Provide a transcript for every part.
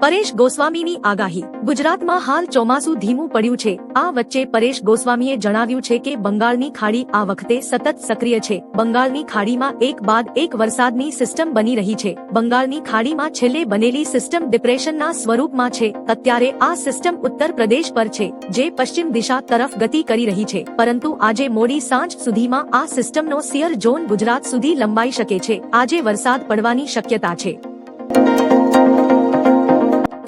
પરેશ ગોસ્વામીની આગાહી. ગુજરાતમાં હાલ ચોમાસું ધીમું પડ્યું છે. આ વચ્ચે પરેશ ગોસ્વામીએ જણાવ્યું છે કે બંગાળની ખાડી આ વખતે સતત સક્રિય છે. બંગાળની ખાડીમાં એક બાદ એક વરસાદની સિસ્ટમ બની રહી છે. બંગાળની ખાડીમાં છેલ્લે બનેલી સિસ્ટમ ડિપ્રેશનના સ્વરૂપમાં છે. અત્યારે આ સિસ્ટમ ઉત્તર પ્રદેશ પર છે, જે પશ્ચિમ દિશા તરફ ગતિ કરી રહી છે. પરંતુ આજે મોડી સાંજ સુધીમાં આ સિસ્ટમનો સિયર ઝોન ગુજરાત સુધી લંબાઈ શકે છે. આજે વરસાદ પડવાની શક્યતા છે.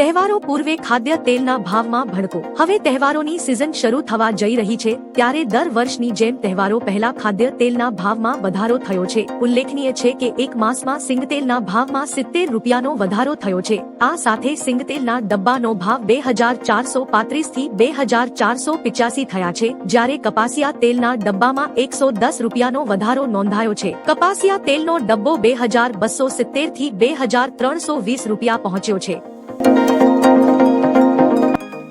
તહેવારો પૂર્વે ખાદ્ય તેલના ભાવમાં ભડકો. હવે તહેવારોની સિઝન શરૂ થવા જઈ રહી છે, ત્યારે દર વર્ષની જેમ તહેવારો પહેલા ખાદ્ય તેલના ભાવમાં વધારો થયો છે. ઉલ્લેખનીય છે કે એક માસમાં સિંગતેલના ભાવમાં સિત્તેર રૂપિયાનો વધારો થયો છે. આ સાથે સિંગતેલના ડબ્બાનો ભાવ બે હજાર ચારસો પાંત્રીસથી બે હજાર ચારસો પિચાસી થયા છે, જ્યારે કપાસિયા તેલના ડબ્બામાં એકસો દસ રૂપિયાનો વધારો નોંધાયો છે. કપાસિયા તેલનો ડબ્બો બે હજાર બસો સિત્તેરથી બે હજાર ત્રણસો વીસ રૂપિયા પહોંચ્યો છે.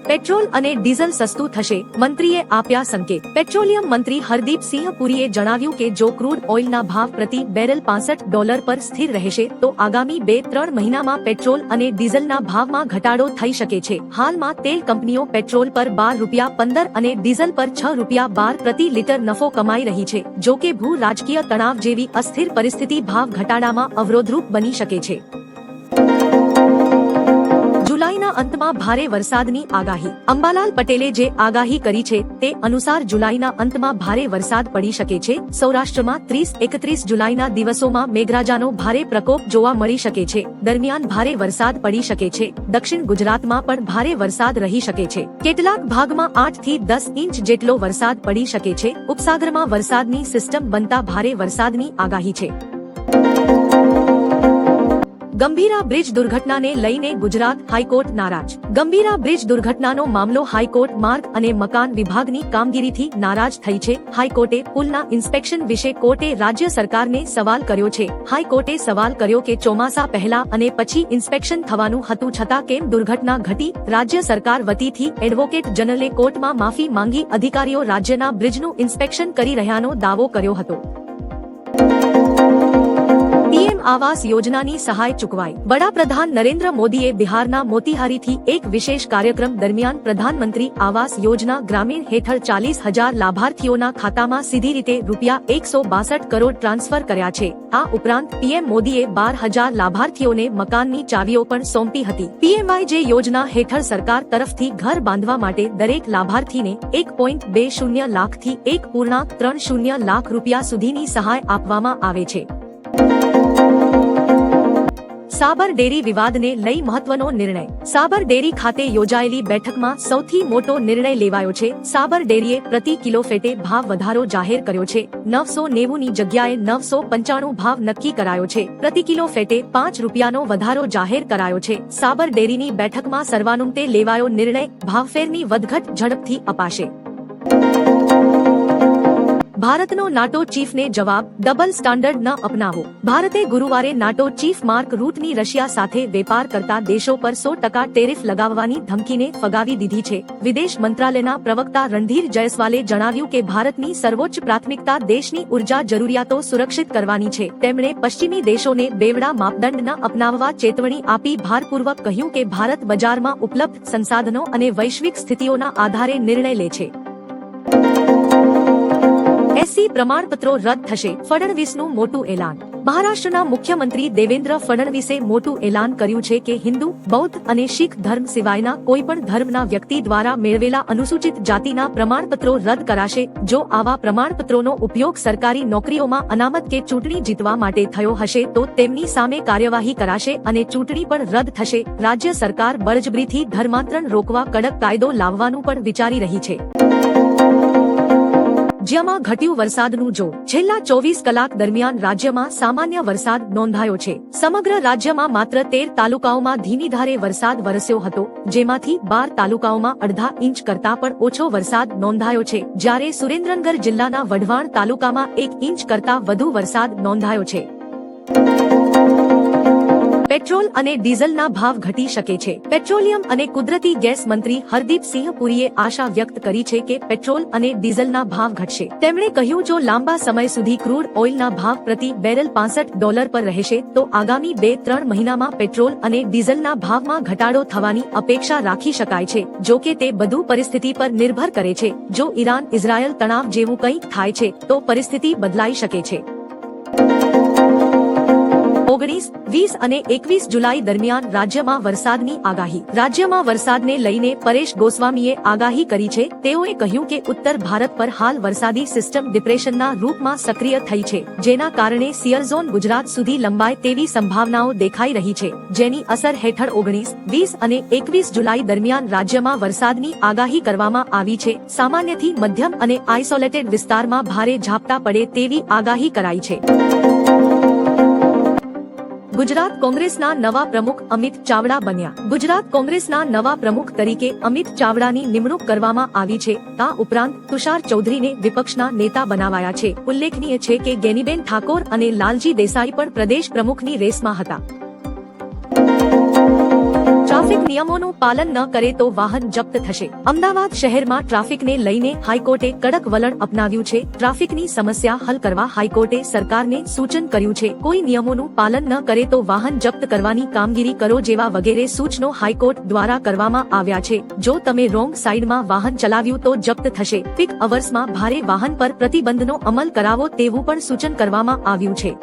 પેટ્રોલ અને ડીઝલ સસ્તું થશે, મંત્રીએ આપ્યા સંકેત. પેટ્રોલિયમ મંત્રી હરદીપસિંહ પુરીએ જણાવ્યું કે જો ક્રૂડ ઓઇલના ભાવ પ્રતિ બેરલ પાસઠ ડોલર પર સ્થિર રહેશે, તો આગામી બે ત્રણ મહિનામાં પેટ્રોલ અને ડીઝલના ભાવમાં ઘટાડો થઈ શકે છે. હાલમાં તેલ કંપનીઓ પેટ્રોલ પર બાર રૂપિયા પંદર અને ડીઝલ પર છ રૂપિયા બાર પ્રતિ લીટર નફો કમાઈ રહી છે, જો કે ભૂ રાજકીય તણાવ જેવી અસ્થિર પરિસ્થિતિ ભાવ ઘટાડામાં અવરોધરૂપ બની શકે છે. અંતમાં ભારે વરસાદની આગાહી. અંબાલાલ પટેલે જે આગાહી કરી છે તે અનુસાર જુલાઈના અંતમાં ભારે વરસાદ પડી શકે છે. સૌરાષ્ટ્રમાં ત્રીસ, એકત્રીસ જુલાઈના દિવસોમાં મેઘરાજાનો ભારે પ્રકોપ જોવા મળી શકે છે. દરમિયાન ભારે વરસાદ પડી શકે છે. દક્ષિણ ગુજરાતમાં પણ ભારે વરસાદ રહી શકે છે. કેટલાક ભાગમાં આઠથી દસ ઇંચ જેટલો વરસાદ પડી શકે છે. ઉપસાગરમાં વરસાદની સિસ્ટમ બનતા ભારે વરસાદની આગાહી છે. ગંભીરા બ્રિજ દુર્ઘટનાને લઈને ગુજરાત હાઈકોર્ટ નારાજ. ગંભીરા બ્રિજ દુર્ઘટનાનો મામલો હાઈકોર્ટ માર્ગ અને મકાન વિભાગની કામગીરીથી નારાજ થઈ છે. હાઈકોર્ટે પુલના ઇન્સ્પેક્શન વિશે કોર્ટે રાજ્ય સરકારને સવાલ કર્યો છે. હાઈકોર્ટે સવાલ કર્યો કે ચોમાસા પહેલા અને પછી ઇન્સ્પેક્શન થવાનું હતું છતાં કેમ દુર્ઘટના ઘટી? રાજ્ય સરકાર વતીથી એડવોકેટ જનરલે કોર્ટમાં માફી માંગી અધિકારીઓ રાજ્યના બ્રિજનું ઇન્સ્પેક્શન કરી રહ્યાનો દાવો કર્યો હતો. આવાસ યોજનાની સહાય ચૂકવાઈ. વડાપ્રધાન નરેન્દ્ર મોદીએ બિહારના મોતીહારીથી એક વિશેષ કાર્યક્રમ દરમિયાન પ્રધાનમંત્રી આવાસ યોજના ગ્રામીણ હેઠળ ચાલીસ હજાર લાભાર્થીઓના ખાતામાં સીધી રીતે રૂપિયા એકસો બાસઠ કરોડ ટ્રાન્સફર કર્યા છે. આ ઉપરાંત પીએમ મોદીએ બાર હજાર લાભાર્થીઓને મકાનની ચાવીઓ પણ સોંપી હતી. પીએમઆઈ જે યોજના હેઠળ સરકાર તરફથી ઘર બાંધવા માટે દરેક લાભાર્થીને એક પોઈન્ટ બે શૂન્ય લાખથી એક પૂર્ણાંક ત્રણ શૂન્ય લાખ રૂપિયા સુધીની સહાય આપવામાં આવે છે. સાબર ડેરી વિવાદને લઈ મહત્વનો નિર્ણય. સાબર ડેરી ખાતે યોજાયેલી બેઠકમાં સૌથી મોટો નિર્ણય લેવાયો છે. સાબર ડેરીએ પ્રતિ કિલો ફેટે ભાવ વધારો જાહેર કર્યો છે. નવસો નેવુંની જગ્યાએ નવસો પંચાણું ભાવ નક્કી કરાયો છે. પ્રતિ કિલો ફેટે પાંચ રૂપિયાનો વધારો જાહેર કરાયો છે. સાબર ડેરીની બેઠકમાં સર્વાનુમતે લેવાયો નિર્ણય ભાવફેરની વધઘટ ઝડપથી અપાશે. ભારતનો નાટો ચીફને જવાબ ડબલ સ્ટાન્ડર્ડ ન અપનાવો. ભારતે ગુરુવારે નાટો ચીફ માર્ક રૂટની રશિયા સાથે વેપાર કરતા દેશો પર સો ટકા ટેરિફ લગાવવાની ધમકીને ફગાવી દીધી છે. વિદેશ મંત્રાલયના પ્રવક્તા રણધીર જયસ્વાલે જણાવ્યું કે ભારતની સર્વોચ્ચ પ્રાથમિકતા દેશની ઊર્જા જરૂરિયાતો સુરક્ષિત કરવાની છે. તેમણે પશ્ચિમી દેશોને બેવડા માપદંડ ન અપનાવવા ચેતવણી આપી ભારપૂર્વક કહ્યું કે ભારત બજારમાં ઉપલબ્ધ સંસાધનો અને વૈશ્વિક સ્થિતિઓના આધારે નિર્ણય લે છે. એસસી પ્રમાણપત્રો રદ થશે. ફડણવીસનું મોટું એલાન. મહારાષ્ટ્રના મુખ્યમંત્રી દેવેન્દ્ર ફડણવીસે મોટું એલાન કર્યું છે કે હિન્દુ, બૌદ્ધ અને શીખ ધર્મ સિવાયના કોઈ પણ ધર્મના વ્યક્તિ દ્વારા મેળવેલા અનુસૂચિત જાતિના પ્રમાણપત્રો રદ કરાશે, જો આવા પ્રમાણપત્રોનો ઉપયોગ સરકારી નોકરીઓમાં અનામત કે ચૂંટણી જીતવા માટે થયો હશે, તો તેમની સામે કાર્યવાહી કરાશે અને ચૂંટણી પણ રદ થશે. રાજ્ય સરકાર બળજબરીથી ધર્માંતરણ રોકવા કડક કાયદો લાવવાનું પણ વિચારી રહી છે. રાજ્યમાં ઘટ્યું વરસાદનું જો છેલ્લા ચોવીસ કલાક દરમિયાન રાજ્યમાં સામાન્ય વરસાદ નોંધાયો છે. સમગ્ર રાજ્યમાં માત્ર તેર તાલુકાઓમાં ધીમી ધારે વરસાદ વરસ્યો હતો, જેમાંથી બાર તાલુકાઓમાં અડધા ઇંચ કરતા પણ ઓછો વરસાદ નોંધાયો છે. જ્યારે સુરેન્દ્રનગર જિલ્લાના વઢવાણ તાલુકામાં એક ઇંચ કરતા વધુ વરસાદ નોંધાયો છે. પેટ્રોલ અને ડીઝલના ભાવ ઘટી શકે છે. પેટ્રોલિયમ અને કુદરતી ગેસ મંત્રી હરદીપસિંહ પુરીએ આશા વ્યક્ત કરી છે કે પેટ્રોલ અને ડીઝલના ભાવ ઘટશે. તેમણે કહ્યું, જો લાંબા સમય સુધી ક્રૂડ ઓઇલના ભાવ પ્રતિ બેરલ પાસઠ ડોલર પર રહેશે, તો આગામી બે ત્રણ મહિનામાં પેટ્રોલ અને ડીઝલના ભાવમાં ઘટાડો થવાની અપેક્ષા રાખી શકાય છે, જો કે તે બધું પરિસ્થિતિ પર નિર્ભર કરે છે. જો ઈરાન ઇઝરાયલ તણાવ જેવું કંઈક થાય છે, તો પરિસ્થિતિ બદલાઈ શકે છે. ઓગણીસ, વીસ અને એકવીસ જુલાઈ દરમિયાન રાજ્યમાં વરસાદની આગાહી. રાજ્યમાં વરસાદને લઈને પરેશ ગોસ્વામીએ આગાહી કરી છે. તેઓએ કહ્યું કે ઉત્તર ભારત પર હાલ વરસાદી સિસ્ટમ ડિપ્રેશનના રૂપમાં સક્રિય થઈ છે, જેના કારણે સિયરઝોન ગુજરાત સુધી લંબાય તેવી સંભાવનાઓ દેખાઈ રહી છે. જેની અસર હેઠળ ઓગણીસ, વીસ અને એકવીસ જુલાઈ દરમિયાન રાજ્યમાં વરસાદની આગાહી કરવામાં આવી છે. સામાન્યથી મધ્યમ અને આઇસોલેટેડ વિસ્તારમાં ભારે ઝાપટા પડે તેવી આગાહી કરાઈ છે. ગુજરાત કોંગ્રેસના નવા પ્રમુખ અમિત ચાવડા બન્યા. ગુજરાત કોંગ્રેસના નવા પ્રમુખ તરીકે અમિત ચાવડાની નિમણૂક કરવામાં આવી છે. આ ઉપરાંત તુષાર ચૌધરીને વિપક્ષના નેતા બનાવાયા છે. ઉલ્લેખનીય છે કે ગેનીબેન ઠાકોર અને લાલજી દેસાઈ પણ પ્રદેશ પ્રમુખની રેસમાં હતા. ટ્રાફિક નિયમોનું પાલન ન કરે તો વાહન જપ્ત થશે. અમદાવાદ શહેરમાં ટ્રાફિકને લઈને હાઈકોર્ટે કડક વલણ અપનાવ્યું છે. ટ્રાફિકની સમસ્યા હલ કરવા હાઈકોર્ટે સરકારને સૂચન કર્યું છે. કોઈ નિયમોનું પાલન ન કરે તો વાહન જપ્ત કરવાની કામગીરી કરો જેવા વગેરે સૂચનો હાઈકોર્ટ દ્વારા કરવામાં આવ્યા છે. જો તમે રોંગ સાઈડમાં વાહન ચલાવ્યું તો જપ્ત થશે. પીક અવર્સમાં ભારે વાહન પર પ્રતિબંધનો અમલ કરાવો તેવું પણ સૂચન કરવામાં આવ્યું છે.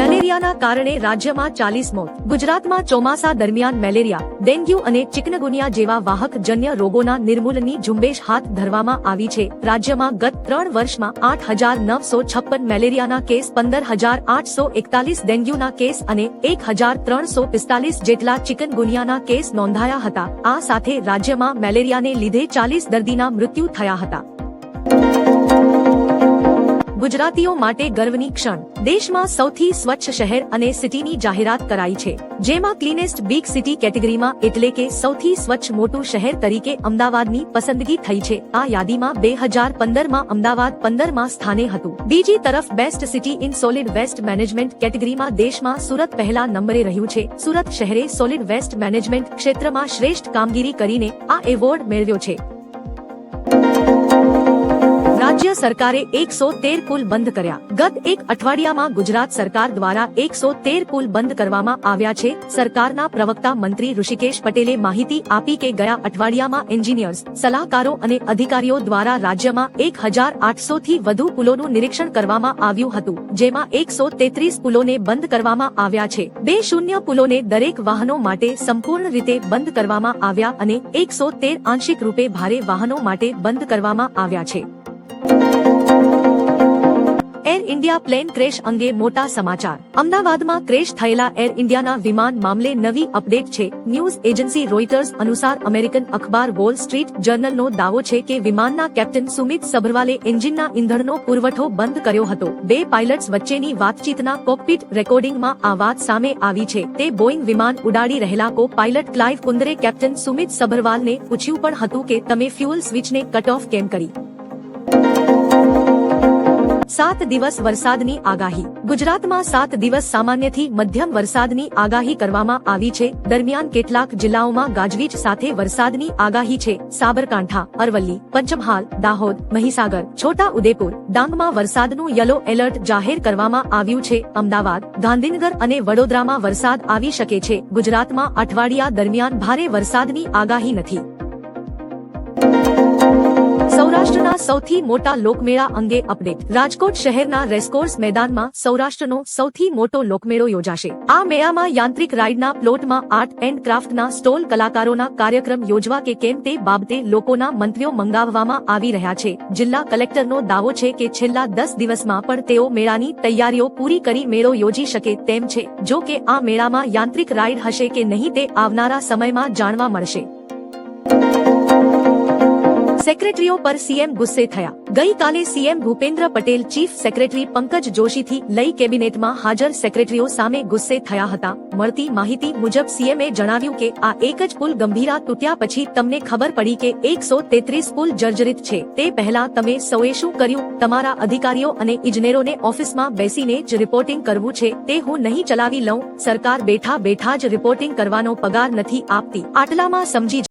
મેલેરિયાના કારણે રાજ્યમાં ચાલીસ મોત. ગુજરાતમાં ચોમાસા દરમિયાન મેલેરિયા, ડેન્ગ્યુ અને ચિકનગુનિયા જેવા વાહક જન્ય રોગોના નિર્મૂલનની ઝુંબેશ હાથ ધરવામાં આવી છે. રાજ્યમાં ગત ત્રણ વર્ષમાં આઠ હજાર નવસો છપ્પન મેલેરિયાના કેસ, પંદર હજાર આઠસો એકતાલીસ ડેન્ગ્યુના કેસ અને એક હજાર ત્રણસો પિસ્તાલીસ જેટલા ચિકનગુનિયાના કેસ નોંધાયા હતા. આ સાથે રાજ્યમાં મેલેરિયાને લીધે ચાલીસ દર્દીના મૃત્યુ થયા હતા. ગુજરાતીઓ માટે ગર્વની ક્ષણ. દેશમાં સૌથી સ્વચ્છ શહેર અને સિટીની જાહેરાત કરાઈ છે. જેમાં ક્લીનેસ્ટ બિગ સિટી કેટેગરીમાં એટલે કે સૌથી સ્વચ્છ મોટું શહેર તરીકે અમદાવાદની પસંદગી થઈ છે. આ યાદીમાં બે હજાર પંદરમાં અમદાવાદ પંદરમાં સ્થાને હતું. બીજી તરફ best city in solid waste management કેટેગરીમાં દેશમાં સુરત પહેલા નંબરે રહ્યું છે. સુરત શહેરે સોલિડ વેસ્ટ મેનેજમેન્ટ ક્ષેત્રમાં શ્રેષ્ઠ કામગીરી કરીને આ એવોર્ડ મેળવ્યો છે. રાજ્ય સરકારે એકસો તેર પુલ બંધ કર્યા. ગત એક અઠવાડિયામાં ગુજરાત સરકાર દ્વારા એકસો તેર પુલ બંધ કરવામાં આવ્યા છે. સરકારના પ્રવક્તા મંત્રી ઋષિકેશ પટેલે માહિતી આપી કે ગયા અઠવાડિયામાં એન્જિનિયર્સ, સલાહકારો અને અધિકારીઓ દ્વારા રાજ્યમાં એક હજાર આઠસો થી વધુ પુલોનું નિરીક્ષણ કરવામાં આવ્યું હતું, જેમાં એકસો તેત્રીસ પુલોને બંધ કરવામાં આવ્યા છે. બે શૂન્ય પુલોને દરેક વાહનો માટે સંપૂર્ણ રીતે બંધ કરવામાં આવ્યા અને એકસો તેર આંશિક રૂપે ભારે વાહનો માટે બંધ કરવામાં આવ્યા છે. એર ઇન્ડિયા પ્લેન ક્રેશ અંગે મોટા સમાચાર. અમદાવાદમાં ક્રેશ થયેલા એર ઇન્ડિયાના વિમાન મામલે નવી અપડેટ છે. ન્યૂઝ એજન્સી રોઇટર્સ અનુસાર અમેરિકન અખબાર વોલ સ્ટ્રીટ જર્નલનો દાવો છે કે વિમાનના કેપ્ટન સુમિત સભરવાલે એન્જિનના ઇંધણનો પુરવઠો બંધ કર્યો હતો. બે પાયલટ્સ વચ્ચેની વાતચીતના કોકપીટ રેકોર્ડિંગમાં આ વાત સામે આવી છે. તે બોઇંગ વિમાન ઉડાડી રહેલા કો પાયલટ ક્લાઇવ કુંદરે કેપ્ટન સુમિત સભરવાલને પૂછ્યું પણ હતું કે તમે ફ્યુઅલ સ્વિચને કટ ઓફ કેમ કરી? સાત દિવસ વરસાદની આગાહી. ગુજરાતમાં સાત દિવસ સામાન્યથી મધ્યમ વરસાદની આગાહી કરવામાં આવી છે. દરમિયાન કેટલાક જિલ્લાઓમાં ગાજવીજ સાથે વરસાદની આગાહી છે. સાબરકાંઠા, અરવલ્લી, પંચમહાલ, દાહોદ, મહીસાગર, છોટા ઉદેપુર, ડાંગમાં વરસાદનું યલો એલર્ટ જાહેર કરવામાં આવ્યું છે. અમદાવાદ, ગાંધીનગર અને વડોદરામાં વરસાદ આવી શકે છે. ગુજરાતમાં અઠવાડિયા દરમિયાન ભારે વરસાદની આગાહી નથી. સૌથી મોટા લોકમેળા અંગે અપડેટ. રાજકોટ શહેરના રેસકોર્સ મેદાનમાં સૌરાષ્ટ્રનો સૌથી મોટો લોકમેળો યોજાશે. આ મેળામાં યાંત્રિક રાઇડના પ્લોટમાં આર્ટ એન્ડ ક્રાફ્ટના સ્ટોલ કલાકારોના કાર્યક્રમ યોજવા કે કેમ તે બાબતે લોકોના મંત્રીઓ મંગાવવામાં આવી રહ્યા છે. જિલ્લા કલેક્ટરનો દાવો છે કે છેલ્લા દસ દિવસમાં પણ તેઓ મેળાની તૈયારીઓ પૂરી કરી મેળો યોજી શકે તેમ છે. જો કે આ મેળામાં યાંત્રિક રાઇડ હશે કે નહીં તે આવનારા સમયમાં જાણવા મળશે. સેક્રેટરીઓ પર સીએમ ગુસ્સે થયા. ગઈકાલે CM Bhupendra Patel chief secretary Pankaj જોશીથી લઈ કેબિનેટમાં હાજર સેક્રેટરીઓ સામે ગુસ્સે થયા હતા. મળતી માહિતી મુજબ સીએમએ જણાવ્યું કે આ એક જ પુલ ગંભીરા તૂટ્યા પછી તમને ખબર પડી કે એકસો તેત્રીસ પુલ જર્જરિત છે. તે પહેલા તમે સૌએ શું કર્યું? તમારા અધિકારીઓ અને ઇજનેરોને ઓફિસમાં બેસીને જ રિપોર્ટિંગ કરવું છે. તે હું નહીં ચલાવી લઉં. સરકાર બેઠા બેઠા જ રિપોર્ટિંગ કરવાનો પગાર નથી આપતી. આટલામાં સમજી